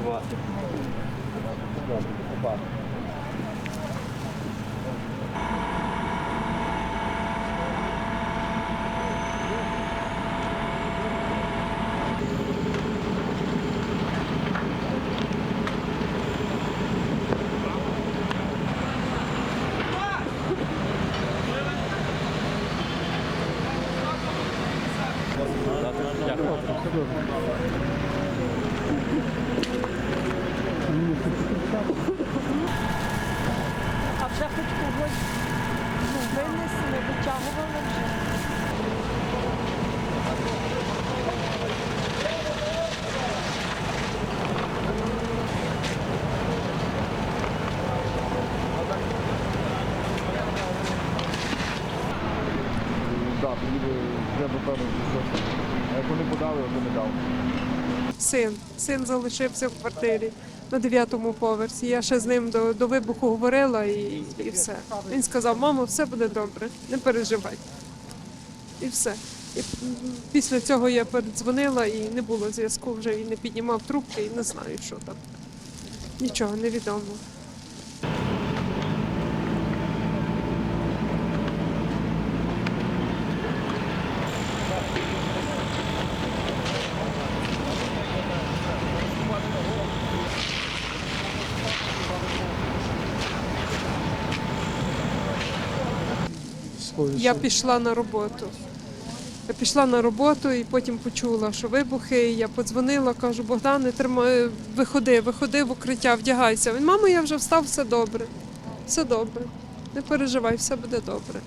Добре, опа. А вже хоч когось ну, винесли, витягували вже. Так, треба певно. А як вони подали, то не дав. Син. Син залишився в квартирі на дев'ятому поверсі. Я ще з ним до, до вибуху говорила і, і все. Він сказав: мамо, все буде добре, не переживай. І все. І після цього я передзвонила і не було зв'язку вже він не піднімав трубки і не знаю, що там. Нічого не відомо. Я пішла на роботу. Я пішла на роботу і потім почула, що вибухи. І я подзвонила, кажу, Богдане, тримай, виходи, виходи в укриття, вдягайся. Він, мамо, я вже встав, все добре. Все добре. Не переживай, все буде добре.